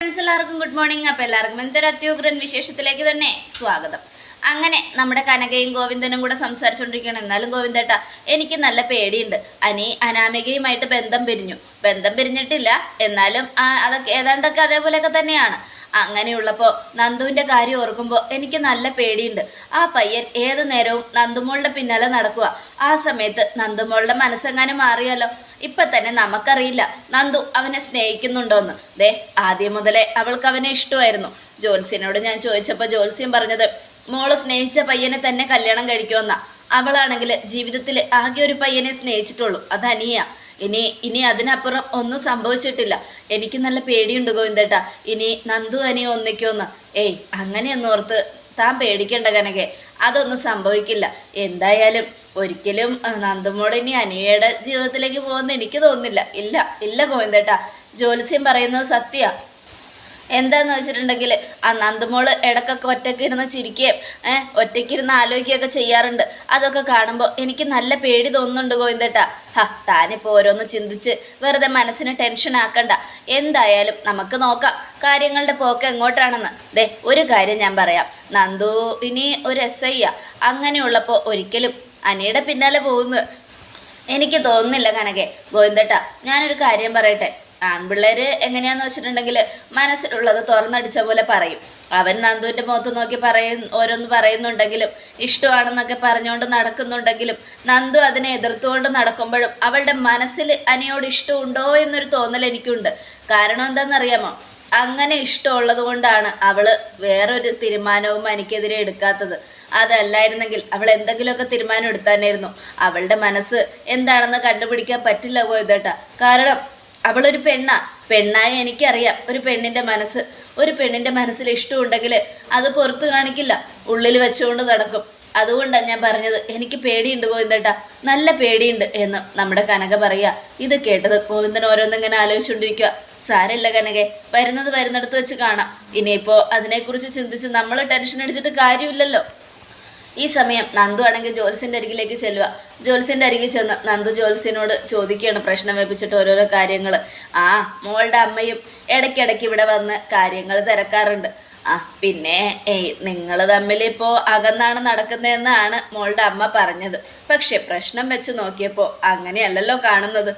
Friends എല്ലാവർക്കും good morning അപ്പോൾ എല്ലാവർക്കും എന്തൊരു അത്യുഗ്രൻ വിശേഷത്തിലേക്ക് തന്നെ സ്വാഗതം. അങ്ങനെ നമ്മുടെ കനകയും ഗോവിന്ദനും കൂടെ സംസാരിച്ചുകൊണ്ടിരിക്കുകയാണ് എന്നാലും ഗോവിന്ദേട്ട എനിക്ക് നല്ല പേടിയുണ്ട്. അനി അനാമികയുമായിട്ട് ബന്ധം പിരിഞ്ഞു. ബന്ധം പിരിഞ്ഞിട്ടില്ല. എന്നാലും അതൊക്കെ ഏതാണ്ടൊക്കെ അതേപോലെയൊക്കെ തന്നെയാണ്. അങ്ങനെയുള്ളപ്പോൾ നന്ദുവിന്റെ കാര്യം ഓർക്കുമ്പോൾ എനിക്ക് നല്ല പേടിയുണ്ട്. ആ പയ്യൻ ഏത് നേരവും നന്ദുമോളുടെ പിന്നാലെ നടക്കുക ആ സമയത്ത് നന്ദുമോളുടെ മനസ്സെങ്ങാനും മാറിയാലോ? ഇപ്പൊ തന്നെ നമുക്കറിയില്ല നന്ദു അവനെ സ്നേഹിക്കുന്നുണ്ടോന്ന്. ദേ ആദ്യം മുതലേ അവൾക്ക് അവനെ ഇഷ്ടമായിരുന്നു. ജോത്സ്യനോട് ഞാൻ ചോദിച്ചപ്പോൾ ജോത്സ്യം പറഞ്ഞത് മോൾ സ്നേഹിച്ച പയ്യനെ തന്നെ കല്യാണം കഴിക്കുമെന്നാ. അവളാണെങ്കിൽ ജീവിതത്തിൽ ആകെ ഒരു പയ്യനെ സ്നേഹിച്ചിട്ടുള്ളൂ. അത് അനിയ ഇനി ഇനി അതിനപ്പുറം ഒന്നും സംഭവിച്ചിട്ടില്ല. എനിക്ക് നല്ല പേടിയുണ്ട് ഗോവിന്ദേട്ടാ. ഇനി നന്ദു അനി ഒന്നിക്കൊന്ന്. ഏയ് അങ്ങനെയൊന്നും ഓർത്ത് താൻ പേടിക്കേണ്ട കനകെ. അതൊന്നും സംഭവിക്കില്ല. എന്തായാലും ഒരിക്കലും ആ, ഇനി അനിയയുടെ ജീവിതത്തിലേക്ക് പോകുന്ന എനിക്ക് തോന്നുന്നില്ല. ഇല്ല ഇല്ല ഗോവിന്ദേട്ടാ. ജ്യോത്സ്യം പറയുന്നത് സത്യ. എന്താന്ന് വെച്ചിട്ടുണ്ടെങ്കിൽ ആ നന്ദമോൾ ഇടക്കൊക്കെ ഒറ്റയ്ക്ക് ഇരുന്ന് ചിരിക്കുകയും ഏഹ് ഒറ്റയ്ക്ക് ഇരുന്ന് ആലോചിക്കുകയൊക്കെ ചെയ്യാറുണ്ട്. അതൊക്കെ കാണുമ്പോൾ എനിക്ക് നല്ല പേടി തോന്നുന്നുണ്ട് ഗോവിന്ദേട്ടാ. ഹ താനിപ്പോൾ ഓരോന്ന് ചിന്തിച്ച് വെറുതെ മനസ്സിന് ടെൻഷൻ ആക്കണ്ട. എന്തായാലും നമുക്ക് നോക്കാം കാര്യങ്ങളുടെ പോക്ക് എങ്ങോട്ടാണെന്ന്. ദേ ഒരു കാര്യം ഞാൻ പറയാം. നന്ദു ഇനി ഒരു എസ് ഐ അങ്ങനെയുള്ളപ്പോൾ ഒരിക്കലും അനിയുടെ പിന്നാലെ പോകുന്നത് എനിക്ക് തോന്നുന്നില്ല കനകെ. ഗോവിന്ദേട്ടാ ഞാനൊരു കാര്യം പറയട്ടെ. ആൺപിള്ളേര് എങ്ങനെയാന്ന് വെച്ചിട്ടുണ്ടെങ്കിൽ മനസ്സിലുള്ളത് തുറന്നടിച്ച പോലെ പറയും. അവൻ നന്ദുവിന്റെ മുഖത്ത് നോക്കി പറയും ഓരോന്ന് പറയുന്നുണ്ടെങ്കിലും ഇഷ്ടമാണെന്നൊക്കെ പറഞ്ഞുകൊണ്ട് നടക്കുന്നുണ്ടെങ്കിലും നന്ദു അതിനെ എതിർത്തുകൊണ്ട് നടക്കുമ്പോഴും അവളുടെ മനസ്സിൽ അനിയോട് ഇഷ്ടമുണ്ടോ എന്നൊരു തോന്നൽ എനിക്കുണ്ട്. കാരണം എന്താണെന്നറിയാമോ അങ്ങനെ ഇഷ്ടമുള്ളത് കൊണ്ടാണ് അവൾ വേറൊരു തീരുമാനവും എനിക്കെതിരെ എടുക്കാത്തത്. അതല്ലായിരുന്നെങ്കിൽ അവൾ എന്തെങ്കിലുമൊക്കെ തീരുമാനം എടുത്താനായിരുന്നു. അവളുടെ മനസ്സ് എന്താണെന്ന് കണ്ടുപിടിക്കാൻ പറ്റില്ല പോയതേട്ടാ. കാരണം അവളൊരു പെണ്ണാ. പെണ്ണായി എനിക്കറിയാം. ഒരു പെണ്ണിന്റെ മനസ്സ്. ഒരു പെണ്ണിന്റെ മനസ്സിൽ ഇഷ്ടമുണ്ടെങ്കിൽ അത് പുറത്ത് കാണിക്കില്ല. ഉള്ളിൽ വെച്ചുകൊണ്ട് നടക്കും. അതുകൊണ്ടാണ് ഞാൻ പറഞ്ഞത് എനിക്ക് പേടിയുണ്ട് ഗോവിന്ദേട്ടാ. നല്ല പേടിയുണ്ട് എന്ന് നമ്മുടെ കനക പറയുക ഇത് കേട്ടത് ഗോവിന്ദൻ ഓരോന്നിങ്ങനെ ആലോചിച്ചുകൊണ്ടിരിക്കുക സാരമില്ല കനകെ വരുന്നത് വരുന്നിടത്ത് വെച്ച് കാണാം. ഇനിയിപ്പോൾ അതിനെക്കുറിച്ച് ചിന്തിച്ച് നമ്മൾ ടെൻഷൻ അടിച്ചിട്ട് കാര്യമില്ലല്ലോ. ഈ സമയം നന്ദു ആണെങ്കിൽ ജോൽസിന്റെ അരികിലേക്ക് ചെല്ലുക. ജോൽസിന്റെ അരികിൽ ചെന്ന് നന്ദു ജോൽസിനോട് ചോദിക്കുകയാണ്. പ്രശ്നം വെപ്പിച്ചിട്ട് ഓരോരോ കാര്യങ്ങൾ ആ മോളുടെ അമ്മയും ഇടയ്ക്കിടയ്ക്ക് ഇവിടെ വന്ന് കാര്യങ്ങൾ തിരക്കാറുണ്ട്. ആ പിന്നെ ഏയ് നിങ്ങൾ തമ്മിൽ ഇപ്പോൾ അകന്നാണ് നടക്കുന്നതെന്നാണ് മോളുടെ അമ്മ പറഞ്ഞത്. പക്ഷെ പ്രശ്നം വെച്ച് നോക്കിയപ്പോൾ അങ്ങനെയല്ലല്ലോ കാണുന്നത്.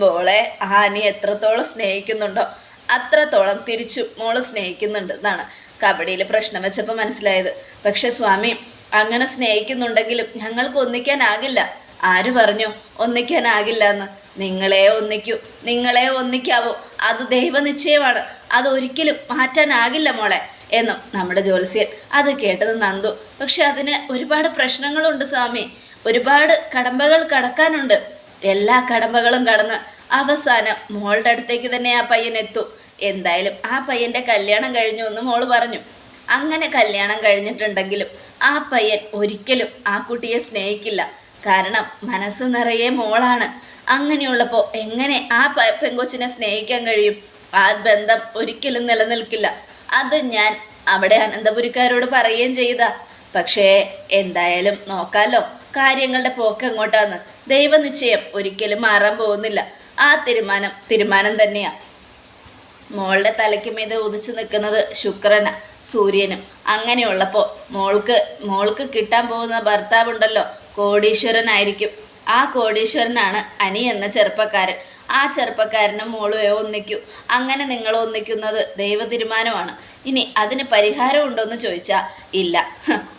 മോളെ ആ നീ എത്രത്തോളം സ്നേഹിക്കുന്നുണ്ടോ. അത്രത്തോളം തിരിച്ചു മോൾ സ്നേഹിക്കുന്നുണ്ട് എന്നാണ് കബഡിയിൽ പ്രശ്നം വെച്ചപ്പോൾ മനസ്സിലായത്. പക്ഷെ സ്വാമി അങ്ങനെ സ്നേഹിക്കുന്നുണ്ടെങ്കിലും ഞങ്ങൾക്ക് ഒന്നിക്കാനാകില്ല. ആര് പറഞ്ഞു ഒന്നിക്കാനാകില്ല എന്ന് നിങ്ങളെ ഒന്നിക്കൂ നിങ്ങളെ ഒന്നിക്കാവോ. അത് ദൈവനിശ്ചയമാണ്. അത് ഒരിക്കലും മാറ്റാനാകില്ല മോളെ എന്നും നമ്മുടെ ജ്യോത്സ്യൻ അത് കേട്ടത് നന്ദു. പക്ഷെ അതിന് ഒരുപാട് പ്രശ്നങ്ങളുണ്ട് സ്വാമി. ഒരുപാട് കടമ്പകൾ കടക്കാനുണ്ട്. എല്ലാ കടമ്പകളും കടന്ന് അവസാനം മോളുടെ അടുത്തേക്ക് തന്നെ ആ പയ്യൻ എത്തും. എന്തായാലും ആ പയ്യന്റെ കല്യാണം കഴിഞ്ഞു എന്ന് മോൾ പറഞ്ഞു. അങ്ങനെ കല്യാണം കഴിഞ്ഞിട്ടുണ്ടെങ്കിലും ആ പയ്യൻ ഒരിക്കലും ആ കുട്ടിയെ സ്നേഹിക്കില്ല. കാരണം മനസ്സ് നിറയെ മോളാണ്. അങ്ങനെയുള്ളപ്പോൾ എങ്ങനെ ആ പെങ്കൊച്ചിനെ സ്നേഹിക്കാൻ കഴിയും? ആ ബന്ധം ഒരിക്കലും നിലനിൽക്കില്ല. അത് ഞാൻ അവിടെ അനന്തപുരിക്കാരോട് പറയുകയും ചെയ്ത. പക്ഷേ എന്തായാലും നോക്കാലോ. കാര്യങ്ങളുടെ പോക്ക് എങ്ങോട്ടാന്ന്? ദൈവനിശ്ചയം ഒരിക്കലും മാറാൻ പോകുന്നില്ല. ആ തീരുമാനം തീരുമാനം തന്നെയാ. മോളുടെ തലയ്ക്ക് മീത് ഉദിച്ചു നിൽക്കുന്നത് ശുക്രന സൂര്യനും. അങ്ങനെയുള്ളപ്പോൾ മോൾക്ക് മോൾക്ക് കിട്ടാൻ പോകുന്ന ഭർത്താവുണ്ടല്ലോ കോടീശ്വരനായിരിക്കും. ആ കോടീശ്വരനാണ് അനി എന്ന ചെറുപ്പക്കാരൻ. ആ ചെറുപ്പക്കാരനും മോളുവേ ഒന്നിക്കൂ. അങ്ങനെ നിങ്ങൾ ഒന്നിക്കുന്നത് ദൈവ തീരുമാനമാണ് ഇനി അതിന് പരിഹാരം ഉണ്ടോയെന്ന് ചോദിച്ചാൽ ഇല്ല.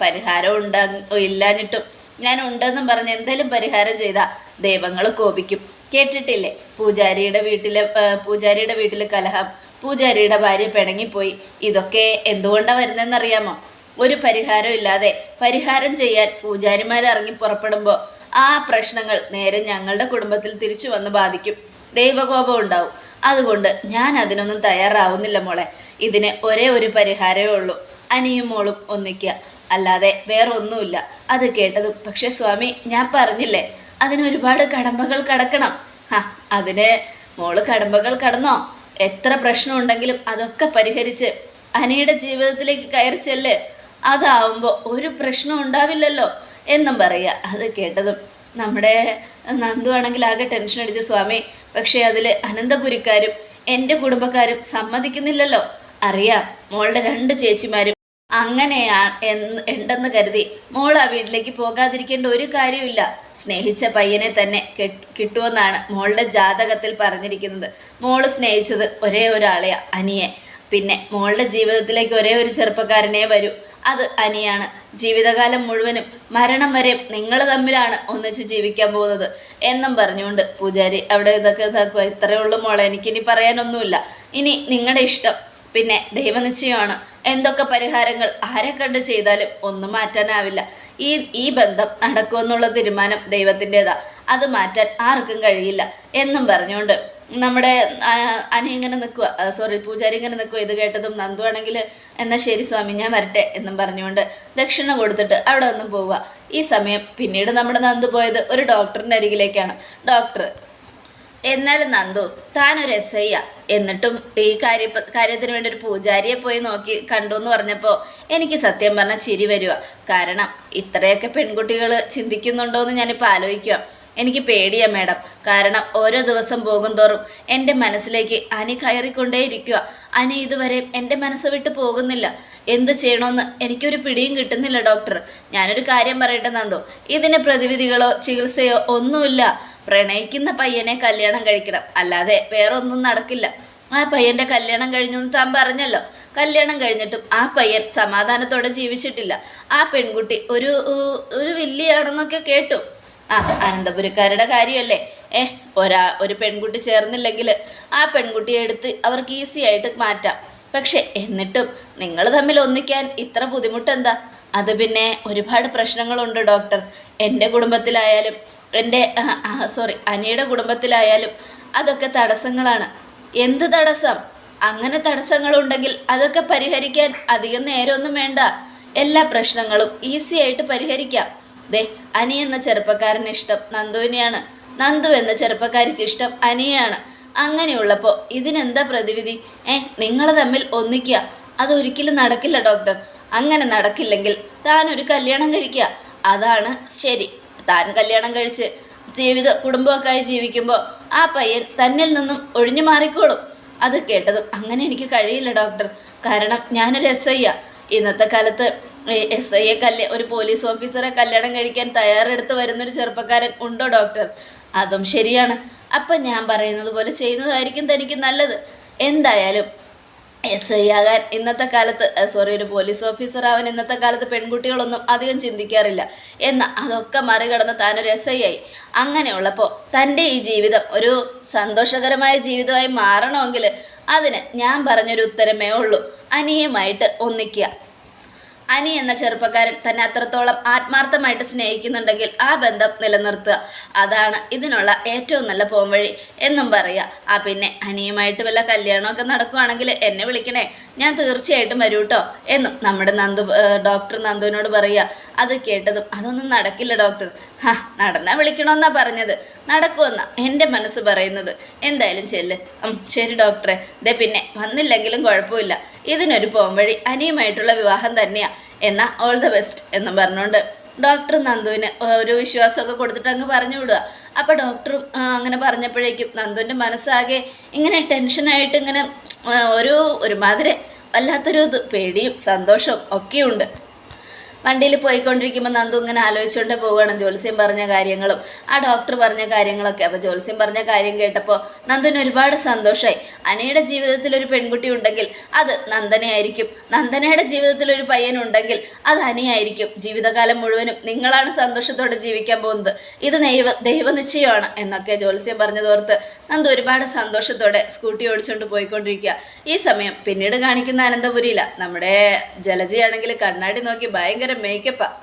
പരിഹാരം ഉണ്ട ഇല്ലാഞ്ഞിട്ടും. ഞാൻ ഉണ്ടെന്നും പറഞ്ഞ് എന്തെങ്കിലും പരിഹാരം ചെയ്താൽ ദൈവങ്ങൾ കോപിക്കും. കേട്ടിട്ടില്ലേ? പൂജാരിയുടെ വീട്ടിലെ പൂജാരിയുടെ വീട്ടിൽ കലഹം പൂജാരിയുടെ ഭാര്യ പിണങ്ങിപ്പോയി. ഇതൊക്കെ എന്തുകൊണ്ടാണ് വരുന്നതെന്നറിയാമോ? ഒരു പരിഹാരം ഇല്ലാതെ പരിഹാരം ചെയ്യാൻ പൂജാരിമാർ ഇറങ്ങി പുറപ്പെടുമ്പോൾ ആ പ്രശ്നങ്ങൾ നേരെ ഞങ്ങളുടെ കുടുംബത്തിൽ തിരിച്ചു വന്ന് ബാധിക്കും. ദൈവകോപം ഉണ്ടാവും. അതുകൊണ്ട് ഞാൻ അതിനൊന്നും തയ്യാറാവുന്നില്ല മോളെ. ഇതിന് ഒരേ ഒരു പരിഹാരമേ ഉള്ളൂ. അനിയും മോളും ഒന്നിക്കുക. അല്ലാതെ വേറൊന്നുമില്ല. അത് കേട്ടതും. പക്ഷേ സ്വാമി ഞാൻ പറഞ്ഞില്ലേ? അതിന് ഒരുപാട് കടമ്പകൾ കടക്കണം. ഹാ അതിന് മോൾ കടമ്പകൾ കടന്നോ? എത്ര പ്രശ്നം ഉണ്ടെങ്കിലും അതൊക്കെ പരിഹരിച്ച് അനിയുടെ ജീവിതത്തിലേക്ക് കയറി ചെല്ല്. അതാവുമ്പോൾ ഒരു പ്രശ്നം ഉണ്ടാവില്ലല്ലോ എന്നും പറയുക. അത് കേട്ടതും നമ്മുടെ നന്ദു ആണെങ്കിൽ ആകെ ടെൻഷൻ അടിച്ച സ്വാമി. പക്ഷേ അതിൽ അനന്തപുരിക്കാരും എന്റെ കുടുംബക്കാരും സമ്മതിക്കുന്നില്ലല്ലോ. അറിയാം മോളുടെ രണ്ട് ചേച്ചിമാരും അങ്ങനെയാ എന്ന് ഉണ്ടെന്ന് കരുതി. മോൾ ആ വീട്ടിലേക്ക് പോകാതിരിക്കേണ്ട ഒരു കാര്യമില്ല സ്നേഹിച്ച പയ്യനെ തന്നെ കെട്ട് കിട്ടുമെന്നാണ് മോളുടെ ജാതകത്തിൽ പറഞ്ഞിരിക്കുന്നത്. മോൾ സ്നേഹിച്ചത് ഒരേ ഒരാളെയാ അനിയെ. പിന്നെ മോളുടെ ജീവിതത്തിലേക്ക് ഒരേ ഒരു ചെറുപ്പക്കാരനെ വരൂ. അത് അനിയാണ്. ജീവിതകാലം മുഴുവനും മരണം വരെ നിങ്ങൾ തമ്മിലാണ് ഒന്നിച്ച് ജീവിക്കാൻ പോകുന്നത് എന്നും പറഞ്ഞുകൊണ്ട് പൂജാരി അവിടെ ഇതൊക്കെ ഇതാക്കുക ഇത്രയേ ഉള്ളൂ മോളെ. എനിക്കിനി പറയാനൊന്നുമില്ല. ഇനി നിങ്ങളുടെ ഇഷ്ടം. പിന്നെ ദൈവനിശ്ചയമാണ്. എന്തൊക്കെ പരിഹാരങ്ങൾ ആരെ കണ്ട് ചെയ്താലും ഒന്നും മാറ്റാനാവില്ല. ഈ ഈ ബന്ധം നടക്കുമെന്നുള്ള തീരുമാനം ദൈവത്തിന്റെതാ. അത് മാറ്റാൻ ആർക്കും കഴിയില്ല എന്നും പറഞ്ഞുകൊണ്ട് നമ്മുടെ അനി ഇങ്ങനെ നിൽക്കുക സോറി പൂജാരി ഇങ്ങനെ നിൽക്കുക ഇത് കേട്ടതും നന്ദു ആണെങ്കിൽ എന്നാൽ ശരി സ്വാമി ഞാൻ വരട്ടെ എന്നും പറഞ്ഞുകൊണ്ട് ദക്ഷിണ കൊടുത്തിട്ട് അവിടെ നിന്നും പോവുക ഈ സമയം പിന്നീട് നമ്മുടെ നന്ദു പോയത് ഒരു ഡോക്ടറിന്റെ അരികിലേക്കാണ്. ഡോക്ടർ എന്നാലും നന്ദു താൻ ഒരു എസ് ഐ എന്നിട്ടും ഈ കാര്യ കാര്യത്തിന് വേണ്ടി ഒരു പൂജാരിയെ പോയി നോക്കി കണ്ടു എന്ന് പറഞ്ഞപ്പോൾ എനിക്ക് സത്യം പറഞ്ഞാൽ ചിരി വരിക കാരണം ഇത്രയൊക്കെ പെൺകുട്ടികൾ ചിന്തിക്കുന്നുണ്ടോ എന്ന് ഞാനിപ്പോൾ ആലോചിക്കുക എനിക്ക് പേടിയാ മാഡം. കാരണം ഓരോ ദിവസം പോകും തോറും എന്റെ മനസ്സിലേക്ക് അനി കയറിക്കൊണ്ടേയിരിക്കുക അനി ഇതുവരെ എന്റെ മനസ്സ് വിട്ട് പോകുന്നില്ല. എന്ത് ചെയ്യണമെന്ന് എനിക്കൊരു പിടിയും കിട്ടുന്നില്ല ഡോക്ടർ. ഞാനൊരു കാര്യം പറയട്ടെ നന്ദോ. ഇതിന് പ്രതിവിധികളോ ചികിത്സയോ ഒന്നുമില്ല. പ്രണയിക്കുന്ന പയ്യനെ കല്യാണം കഴിക്കണം. അല്ലാതെ വേറൊന്നും നടക്കില്ല. ആ പയ്യന്റെ കല്യാണം കഴിഞ്ഞു എന്ന് താൻ പറഞ്ഞല്ലോ. കല്യാണം കഴിഞ്ഞിട്ടും ആ പയ്യൻ സമാധാനത്തോടെ ജീവിച്ചിട്ടില്ല. ആ പെൺകുട്ടി ഒരു ഒരു വില്ലിയാണെന്നൊക്കെ കേട്ടു. ആ അനന്തപുരക്കാരുടെ കാര്യമല്ലേ? ഏ ഒരാ ഒരു പെൺകുട്ടി ചേർന്നില്ലെങ്കിൽ ആ പെൺകുട്ടിയെ എടുത്ത് അവർക്ക് ഈസി ആയിട്ട് മാറ്റാം. പക്ഷെ എന്നിട്ടും നിങ്ങൾ തമ്മിൽ ഒന്നിക്കാൻ ഇത്ര ബുദ്ധിമുട്ടെന്താ? അത് പിന്നെ ഒരുപാട് പ്രശ്നങ്ങളുണ്ട് ഡോക്ടർ. എന്റെ കുടുംബത്തിലായാലും എന്റെ സോറി അനിയുടെ കുടുംബത്തിലായാലും അതൊക്കെ തടസ്സങ്ങളാണ്. എന്ത് തടസ്സം? അങ്ങനെ തടസ്സങ്ങളുണ്ടെങ്കിൽ അതൊക്കെ പരിഹരിക്കാൻ അധികം നേരമൊന്നും വേണ്ട. എല്ലാ പ്രശ്നങ്ങളും ഈസി ആയിട്ട് പരിഹരിക്കാം. ദേ അനി എന്ന ചെറുപ്പക്കാരന് ഇഷ്ടം നന്ദുവിനെയാണ്. നന്ദു എന്ന ചെറുപ്പക്കാരിക്ക് ഇഷ്ടം അനിയാണ് അങ്ങനെയുള്ളപ്പോൾ ഇതിനെന്താ പ്രതിവിധി? ഏ നിങ്ങൾ തമ്മിൽ ഒന്നിക്കുക അതൊരിക്കലും നടക്കില്ല ഡോക്ടർ. അങ്ങനെ നടക്കില്ലെങ്കിൽ താനൊരു കല്യാണം കഴിക്കുക അതാണ് ശരി. താൻ കല്യാണം കഴിച്ച് ജീവിത കുടുംബമൊക്കെ ആയി ജീവിക്കുമ്പോൾ ആ പയ്യൻ തന്നിൽ നിന്നും ഒഴിഞ്ഞു മാറിക്കോളും. അത് കേട്ടതും അങ്ങനെ എനിക്ക് കഴിയില്ല ഡോക്ടർ. കാരണം ഞാനൊരു എസ് ഐ ഇന്നത്തെ കാലത്ത് എസ് ഐയെ കല്യ ഒരു പോലീസ് ഓഫീസറെ കല്യാണം കഴിക്കാൻ തയ്യാറെടുത്ത് വരുന്നൊരു ചെറുപ്പക്കാരൻ ഉണ്ടോ ഡോക്ടർ? അതും ശരിയാണ്. അപ്പം ഞാൻ പറയുന്നത് പോലെ ചെയ്യുന്നതായിരിക്കും തനിക്ക് നല്ലത്. എന്തായാലും എസ് ഐ ആകാൻ ഇന്നത്തെ കാലത്ത് സോറി ഒരു പോലീസ് ഓഫീസർ ആവാൻ ഇന്നത്തെ കാലത്ത് പെൺകുട്ടികളൊന്നും അധികം ചിന്തിക്കാറില്ല. എന്നാൽ അതൊക്കെ മറികടന്ന് താനൊരു എസ് ഐ ആയി. അങ്ങനെയുള്ളപ്പോൾ തന്റെ ഈ ജീവിതം ഒരു സന്തോഷകരമായ ജീവിതമായി മാറണമെങ്കിൽ അതിന് ഞാൻ പറഞ്ഞൊരു ഉത്തരമേ ഉള്ളൂ. അനിയമായിട്ട് ഒന്നിക്കുക. അനി എന്ന ചെറുപ്പക്കാരൻ തന്നെ അത്രത്തോളം ആത്മാർത്ഥമായിട്ട് സ്നേഹിക്കുന്നുണ്ടെങ്കിൽ ആ ബന്ധം നിലനിർത്തുക. അതാണ് ഇതിനുള്ള ഏറ്റവും നല്ല പോംവഴി എന്നും പറയുക ആ പിന്നെ അനിയുമായിട്ട് വല്ല കല്യാണമൊക്കെ നടക്കുവാണെങ്കിൽ എന്നെ വിളിക്കണേ. ഞാൻ തീർച്ചയായിട്ടും വരൂ കേട്ടോ എന്നും നമ്മുടെ നന്ദു ഡോക്ടർ നന്ദുവിനോട് പറയുക അത് കേട്ടതും അതൊന്നും നടക്കില്ല ഡോക്ടർ. ഹാ നടന്നാ വിളിക്കണമെന്നാ പറഞ്ഞത്. നടക്കുമെന്നാ എന്റെ മനസ്സ് പറയുന്നത്. എന്തായാലും ചെല്ല്. ശരി ഡോക്ടറെ. ദേ പിന്നെ വന്നില്ലെങ്കിലും കുഴപ്പമില്ല. ഇതിനൊരു പോംവഴി അനിയുമായിട്ടുള്ള വിവാഹം തന്നെയാ. എന്നാ ഓൾ ദ ബെസ്റ്റ് എന്നും പറഞ്ഞുകൊണ്ട് ഡോക്ടർ നന്ദുവിന് ഒരു വിശ്വാസമൊക്കെ കൊടുത്തിട്ട് അങ്ങ് പറഞ്ഞു വിടുക അപ്പോൾ ഡോക്ടറും അങ്ങനെ പറഞ്ഞപ്പോഴേക്കും നന്ദുവിന്റെ മനസ്സാകെ ഇങ്ങനെ ടെൻഷനായിട്ട് ഇങ്ങനെ ഒരു ഒരുമാതിരി വല്ലാത്തൊരു ഇത് പേടിയും സന്തോഷവും ഒക്കെയുണ്ട്. വണ്ടിയിൽ പോയിക്കൊണ്ടിരിക്കുമ്പോൾ നന്ദു ഇങ്ങനെ ആലോചിച്ചുകൊണ്ട് പോവുകയാണ്. ജോത്സ്യം പറഞ്ഞ കാര്യങ്ങളും ആ ഡോക്ടർ പറഞ്ഞ കാര്യങ്ങളൊക്കെ. അപ്പോൾ ജോത്സ്യം പറഞ്ഞ കാര്യം കേട്ടപ്പോൾ നന്ദുവിന് ഒരുപാട് സന്തോഷമായി അനയുടെ ജീവിതത്തിൽ ഒരു പെൺകുട്ടി ഉണ്ടെങ്കിൽ അത് നന്ദനയായിരിക്കും. നന്ദനയുടെ ജീവിതത്തിൽ ഒരു പയ്യൻ ഉണ്ടെങ്കിൽ അത് അനിയായിരിക്കും. ജീവിതകാലം മുഴുവനും നിങ്ങളാണ് സന്തോഷത്തോടെ ജീവിക്കാൻ പോകുന്നത്. ഇത് ദൈവ ദൈവനിശ്ചയമാണ് എന്നൊക്കെ ജോത്സ്യം പറഞ്ഞതോർത്ത് നന്ദു ഒരുപാട് സന്തോഷത്തോടെ സ്കൂട്ടി ഓടിച്ചുകൊണ്ട് പോയിക്കൊണ്ടിരിക്കുക. ഈ സമയം പിന്നീട് കാണിക്കുന്ന അനന്തപുരിയില നമ്മുടെ ജലജയാണെങ്കിൽ കണ്ണാടി നോക്കി ഭയങ്കര മേക്കപ്പാ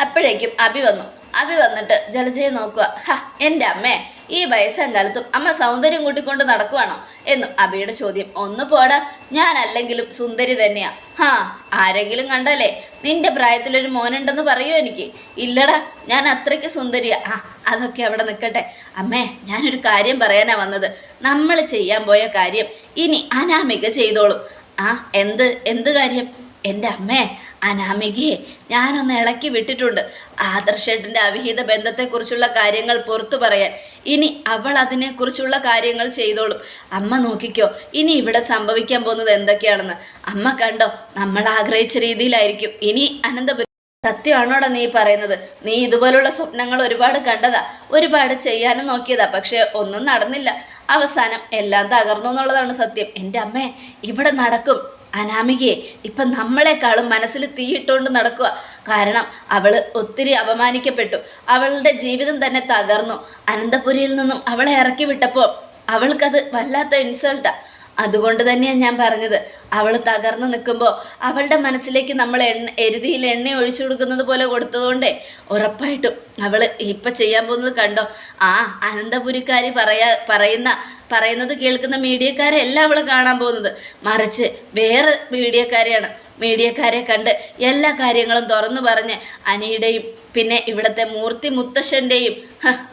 അപ്പോഴേക്കും അഭി വന്നു. അഭി വന്നിട്ട് ജലജയെ നോക്കുക. ഹ എന്റെ അമ്മേ ഈ വയസ്സാം കാലത്തും അമ്മ സൗന്ദര്യം കൂട്ടിക്കൊണ്ട് നടക്കുവാണോ? എന്നും അഭിയുടെ ചോദ്യം. ഒന്ന് പോടാ ഞാൻ അല്ലെങ്കിലും സുന്ദരി തന്നെയാ. ഹാ ആരെങ്കിലും കണ്ടാലേ നിന്റെ പ്രായത്തിലൊരു മോനുണ്ടെന്ന് പറയൂ എനിക്ക്? ഇല്ലടാ ഞാൻ അത്രയ്ക്ക് സുന്ദരിയാ. ആ അതൊക്കെ അവിടെ നിൽക്കട്ടെ. അമ്മേ ഞാനൊരു കാര്യം പറയാനാ വന്നത്. നമ്മൾ ചെയ്യാൻ പോയ കാര്യം ഇനി അനാമിക ചെയ്തോളും. ആ എന്ത് എന്ത് കാര്യം? എന്റെ അമ്മേ അനാമികയെ ഞാനൊന്ന് ഇളക്കി വിട്ടിട്ടുണ്ട്. ആദർശേട്ടന്റെ അവിഹിത ബന്ധത്തെക്കുറിച്ചുള്ള കാര്യങ്ങൾ പുറത്തു പറയാൻ. ഇനി അവൾ അതിനെക്കുറിച്ചുള്ള കാര്യങ്ങൾ ചെയ്തോളും. അമ്മ നോക്കിക്കോ ഇനി ഇവിടെ സംഭവിക്കാൻ പോകുന്നത് എന്തൊക്കെയാണെന്ന്. അമ്മ കണ്ടോ നമ്മൾ ആഗ്രഹിച്ച രീതിയിലായിരിക്കും. ഇനി അനന്തപുരം സത്യമാണോടാ നീ പറയുന്നത്? നീ ഇതുപോലുള്ള സ്വപ്നങ്ങൾ ഒരുപാട് കണ്ടതാ. ഒരുപാട് ചെയ്യാനും നോക്കിയതാ പക്ഷേ ഒന്നും നടന്നില്ല. അവസാനം എല്ലാം തകർന്നു എന്നുള്ളതാണ് സത്യം. എന്റെ അമ്മേ ഇവിടെ നടക്കും. അനാമികയെ ഇപ്പം നമ്മളെക്കാളും മനസ്സിൽ തീയിട്ടുകൊണ്ട് നടക്കുക. കാരണം അവൾ ഒത്തിരി അപമാനിക്കപ്പെട്ടു. അവളുടെ ജീവിതം തന്നെ തകർന്നു. അനന്തപുരിയിൽ നിന്നും അവളെ ഇറക്കി വിട്ടപ്പോൾ അവൾക്കത് വല്ലാത്ത ഇൻസൾട്ടാ. അതുകൊണ്ട് തന്നെയാണ് ഞാൻ പറഞ്ഞത്. അവൾ തകർന്നു നിൽക്കുമ്പോൾ അവളുടെ മനസ്സിലേക്ക് നമ്മൾ എണ്ണ എരുതിയിൽ എണ്ണ ഒഴിച്ചു കൊടുക്കുന്നത് പോലെ കൊടുത്തതുകൊണ്ടേ ഉറപ്പായിട്ടും അവൾ ഇപ്പം ചെയ്യാൻ പോകുന്നത് കണ്ടോ? ആ അനന്തപുരിക്കാരി പറയാ പറയുന്ന പറയുന്നത് കേൾക്കുന്ന മീഡിയക്കാരെയല്ല അവൾ കാണാൻ പോകുന്നത്. മറിച്ച് വേറെ മീഡിയക്കാരെയാണ്. മീഡിയക്കാരെ കണ്ട് എല്ലാ കാര്യങ്ങളും തുറന്നു പറഞ്ഞ് അനിയുടെയും പിന്നെ ഇവിടുത്തെ മൂർത്തി മുത്തശ്ശന്റെയും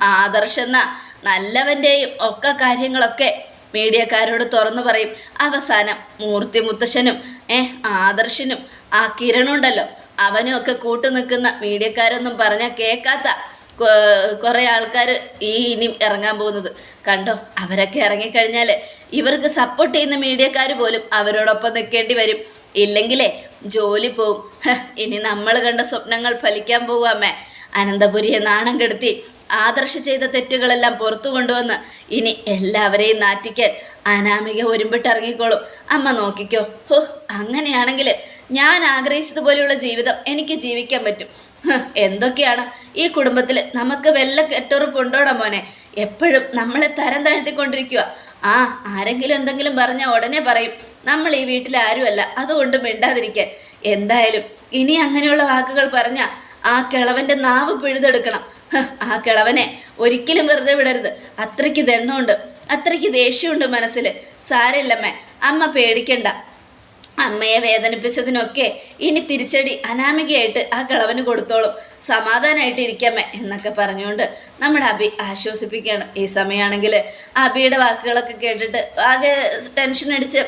ആദർശെന്ന നല്ലവന്റെയും ഒക്കെ കാര്യങ്ങളൊക്കെ മീഡിയക്കാരോട് തുറന്നു പറയും അവസാനം മൂർത്തി മുത്തശ്ശനും ഏ ആദർശനും ആ കിരണുണ്ടല്ലോ അവനും ഒക്കെ കൂട്ടു നിൽക്കുന്ന മീഡിയക്കാരൊന്നും പറഞ്ഞാൽ കേൾക്കാത്ത കുറേ ആൾക്കാർ ഈ ഇനി ഇറങ്ങാൻ പോകുന്നത്. കണ്ടോ? അവരൊക്കെ ഇറങ്ങിക്കഴിഞ്ഞാൽ ഇവർക്ക് സപ്പോർട്ട് ചെയ്യുന്ന മീഡിയക്കാർ പോലും അവരോടൊപ്പം നിൽക്കേണ്ടി വരും. ഇല്ലെങ്കിലേ ജോലി പോവും. ഇനി നമ്മൾ കണ്ട സ്വപ്നങ്ങൾ ഫലിക്കാൻ പോവാമേ അനന്തപുരിയെ നാണം കെടുത്തി ആദർശ ചെയ്ത തെറ്റുകളെല്ലാം പുറത്തു കൊണ്ടുവന്ന് ഇനി എല്ലാവരെയും നാറ്റിക്കാൻ അനാമിക ഒരുമ്പിട്ടിറങ്ങിക്കോളും അമ്മ നോക്കിക്കോ. ഹോ അങ്ങനെയാണെങ്കിൽ ഞാൻ ആഗ്രഹിച്ചതുപോലെയുള്ള ജീവിതം എനിക്ക് ജീവിക്കാൻ പറ്റും. എന്തൊക്കെയാണ്? ഈ കുടുംബത്തിൽ നമുക്ക് വല്ല കെട്ടുറപ്പുണ്ടോടാ മോനെ? എപ്പോഴും നമ്മളെ തരം താഴ്ത്തിക്കൊണ്ടിരിക്കുക ആ ആരെങ്കിലും എന്തെങ്കിലും പറഞ്ഞാൽ ഉടനെ പറയും. നമ്മൾ ഈ വീട്ടിൽ ആരുമല്ല. അതുകൊണ്ട് മിണ്ടാതിരിക്കാൻ. എന്തായാലും ഇനി അങ്ങനെയുള്ള വാക്കുകൾ പറഞ്ഞാൽ ആ കിളവന്റെ നാവ് പിഴുതെടുക്കണം. ആ കിളവനെ ഒരിക്കലും വെറുതെ വിടരുത്. അത്രയ്ക്ക് ദണ്ണമുണ്ട് അത്രയ്ക്ക് ദേഷ്യമുണ്ട് മനസ്സിൽ. സാരമില്ലമ്മേ അമ്മ പേടിക്കണ്ട. അമ്മയെ വേദനിപ്പിച്ചതിനൊക്കെ ഇനി തിരിച്ചടി അനാമികയായിട്ട് ആ കിളവന് കൊടുത്തോളും. സമാധാനമായിട്ട് ഇരിക്കാമേ എന്നൊക്കെ പറഞ്ഞുകൊണ്ട് നമ്മുടെ അബി ആശ്വസിപ്പിക്കുകയാണ്. ഈ സമയമാണെങ്കിൽ അബിയുടെ വാക്കുകളൊക്കെ കേട്ടിട്ട് ആകെ ടെൻഷൻ അടിച്ച്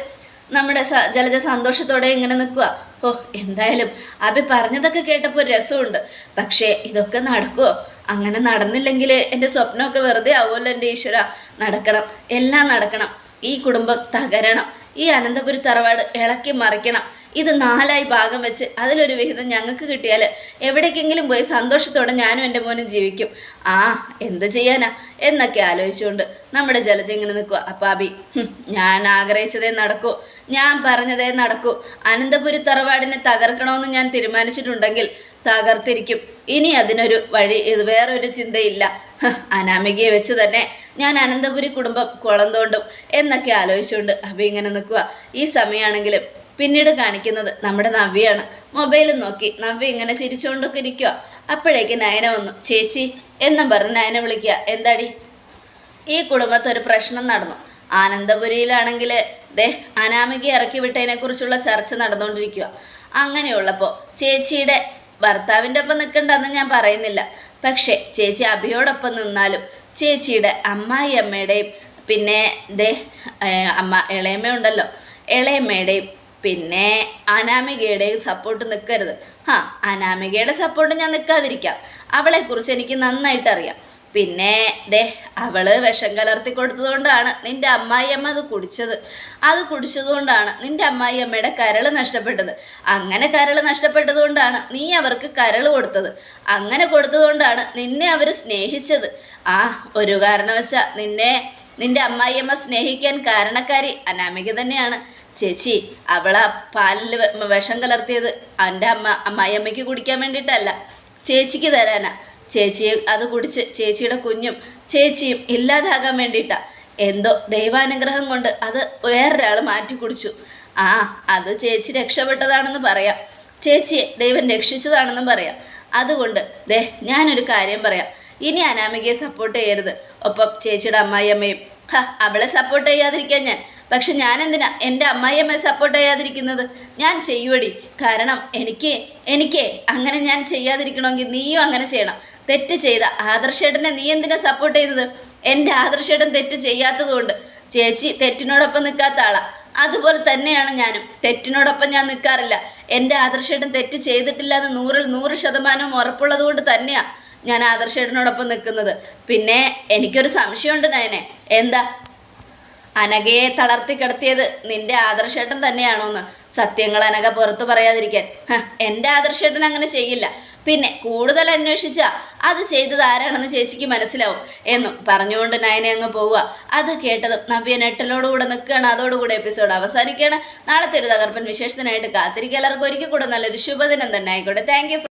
നമ്മുടെ ജലജ സന്തോഷത്തോടെ ഇങ്ങനെ നിൽക്കുക ഓ എന്തായാലും അബി പറഞ്ഞതൊക്കെ കേട്ടപ്പോൾ രസമുണ്ട്. പക്ഷേ ഇതൊക്കെ നടക്കുമോ അങ്ങനെ നടന്നില്ലെങ്കിൽ എന്റെ സ്വപ്നമൊക്കെ വെറുതെ ആവുമല്ലോ എന്റെ ഈശ്വര. നടക്കണം എല്ലാം നടക്കണം. ഈ കുടുംബം തകരണം. ഈ അനന്തപുരി തറവാട് ഇളക്കി മറിക്കണം. ഇത് നാലായി ഭാഗം വെച്ച് അതിലൊരു വിഹിതം ഞങ്ങൾക്ക് കിട്ടിയാൽ എവിടേക്കെങ്കിലും പോയി സന്തോഷത്തോടെ ഞാനും എന്റെ മോനും ജീവിക്കും. ആ എന്ത് ചെയ്യാനാ? എന്നൊക്കെ ആലോചിച്ചുകൊണ്ട് നമ്മുടെ ജലജ ഇങ്ങനെ നിൽക്കുക അപ്പാബി ഞാൻ ആഗ്രഹിച്ചതേ നടക്കൂ. ഞാൻ പറഞ്ഞതേ നടക്കൂ. അനന്തപുരി തറവാടിനെ തകർക്കണമെന്ന് ഞാൻ തീരുമാനിച്ചിട്ടുണ്ടെങ്കിൽ തകർത്തിരിക്കും. ഇനി അതിനൊരു വഴി ഇത് വേറൊരു ചിന്തയില്ല. അനാമികയെ വെച്ച് തന്നെ ഞാൻ അനന്തപുരി കുടുംബം കുളം തോണ്ടും എന്നൊക്കെ ആലോചിച്ചുകൊണ്ട് അഭി ഇങ്ങനെ നിൽക്കുക ഈ സമയമാണെങ്കിലും പിന്നീട് കാണിക്കുന്നത് നമ്മുടെ നവ്യാണ് മൊബൈൽ നോക്കി നവ്യ ഇങ്ങനെ ചിരിച്ചുകൊണ്ടൊക്കെ ഇരിക്കുക അപ്പോഴേക്ക് നയന വന്നു. ചേച്ചി എന്നും പറഞ്ഞ് നയന വിളിക്കുക എന്താടി? ഈ കുടുംബത്തൊരു പ്രശ്നം നടന്നു. ആനന്ദപുരിയിലാണെങ്കിൽ ദേ അനാമിക ഇറക്കി വിട്ടതിനെക്കുറിച്ചുള്ള ചർച്ച നടന്നുകൊണ്ടിരിക്കുക അങ്ങനെയുള്ളപ്പോൾ ചേച്ചിയുടെ ഭർത്താവിന്റെ ഒപ്പം നിൽക്കണ്ടെന്ന് ഞാൻ പറയുന്നില്ല. പക്ഷേ ചേച്ചി അഭിയോടൊപ്പം നിന്നാലും ചേച്ചിയുടെ അമ്മായി അമ്മയുടെയും പിന്നെ ദേ അമ്മ ഇളയമ്മ ഉണ്ടല്ലോ ഇളയമ്മയുടെയും പിന്നെ അനാമികയുടെയും സപ്പോർട്ട് നിൽക്കരുത് ആ അനാമികയുടെ സപ്പോർട്ട് ഞാൻ നിൽക്കാതിരിക്കാം അവളെക്കുറിച്ച് എനിക്ക് നന്നായിട്ട് അറിയാം. പിന്നെ ദേ അവൾ വിഷം കലർത്തി കൊടുത്തതുകൊണ്ടാണ് നിന്റെ അമ്മായി അമ്മ അത് കുടിച്ചത്. അത് കുടിച്ചതുകൊണ്ടാണ് നിന്റെ അമ്മായി അമ്മയുടെ കരൾ നഷ്ടപ്പെട്ടത്. അങ്ങനെ കരൾ നഷ്ടപ്പെട്ടതുകൊണ്ടാണ് നീ അവർക്ക് കരൾ കൊടുത്തത്. അങ്ങനെ കൊടുത്തതുകൊണ്ടാണ് നിന്നെ അവർ സ്നേഹിച്ചത്. ആ ഒരു കാരണവശാൽ നിന്നെ നിന്റെ അമ്മായി അമ്മ സ്നേഹിക്കാൻ കാരണക്കാരി അനാമിക തന്നെയാണ്. ചേച്ചി അവളെ പാലിൽ വിഷം കലർത്തിയത്. എന്റെ അമ്മ അമ്മായിയമ്മയ്ക്ക് കുടിക്കാൻ വേണ്ടിയിട്ടല്ല. ചേച്ചിക്ക് തരാനാ. ചേച്ചിയെ അത് കുടിച്ച് ചേച്ചിയുടെ കുഞ്ഞും ചേച്ചിയും ഇല്ലാതാകാൻ വേണ്ടിയിട്ടാ. എന്തോ ദൈവാനുഗ്രഹം കൊണ്ട് അത് വേറൊരാൾ മാറ്റി കുടിച്ചു. ആ അത് ചേച്ചി രക്ഷപ്പെട്ടതാണെന്ന് പറയാം. ചേച്ചിയെ ദൈവം രക്ഷിച്ചതാണെന്നും പറയാം. അതുകൊണ്ട് ദേ ഞാനൊരു കാര്യം പറയാം. ഇനി അനാമികയെ സപ്പോർട്ട് ചെയ്യരുത്. ഒപ്പം ചേച്ചിയുടെ അമ്മായിയമ്മയും. ഹ അവളെ സപ്പോർട്ട് ചെയ്യാതിരിക്കാൻ ഞാൻ പക്ഷെ ഞാൻ എന്തിനാ എന്റെ അമ്മായിയമ്മയെ സപ്പോർട്ട് ചെയ്യാതിരിക്കുന്നത്? ഞാൻ ചെയ്യുവടി. കാരണം എനിക്ക് എനിക്ക് അങ്ങനെ ഞാൻ ചെയ്യാതിരിക്കണമെങ്കിൽ നീയും അങ്ങനെ ചെയ്യണം. തെറ്റ് ചെയ്ത ആദർശേട്ടനെ നീ എന്തിനാ സപ്പോർട്ട് ചെയ്തത് എന്റെ ആദർശേട്ടൻ തെറ്റ് ചെയ്യാത്തതുകൊണ്ട്. ചേച്ചി തെറ്റിനോടൊപ്പം നിൽക്കാത്ത ആളാ. അതുപോലെ തന്നെയാണ് ഞാനും. തെറ്റിനോടൊപ്പം ഞാൻ നിൽക്കാറില്ല. എന്റെ ആദർശേട്ടൻ തെറ്റ് ചെയ്തിട്ടില്ല എന്ന് നൂറിൽ നൂറ് ശതമാനവും ഉറപ്പുള്ളത് കൊണ്ട് തന്നെയാണ് ഞാൻ ആദർശേട്ടനോടൊപ്പം നിൽക്കുന്നത്. പിന്നെ എനിക്കൊരു സംശയമുണ്ട് നയനെ. എന്താ? അനഘയെ തളർത്തി കിടത്തിയത് നിന്റെ ആദർശേട്ടൻ തന്നെയാണോന്ന് സത്യങ്ങൾ അനഘ പുറത്തു പറയാതിരിക്കാൻ. എന്റെ ആദർശേട്ടൻ അങ്ങനെ ചെയ്യില്ല. പിന്നെ കൂടുതൽ അന്വേഷിച്ചാൽ അത് ചെയ്തത് ആരാണെന്ന് ചേച്ചിക്ക് മനസ്സിലാവും എന്നും പറഞ്ഞുകൊണ്ട് നയനെ അങ്ങ് പോവുക. അത് കേട്ടതും നവ്യ നെട്ടലോടുകൂടെ നിൽക്കുകയാണ്. അതോടുകൂടെ എപ്പിസോഡ് അവസാനിക്കുകയാണ്. നാളത്തെ ഒരു തകർപ്പൻ വിശേഷത്തിനായിട്ട് കാത്തിരിക്കുക. എല്ലാവർക്കും ഒരിക്കൽ കൂടെ നല്ലൊരു ശുഭദിനം തന്നെ ആയിക്കോട്ടെ. താങ്ക്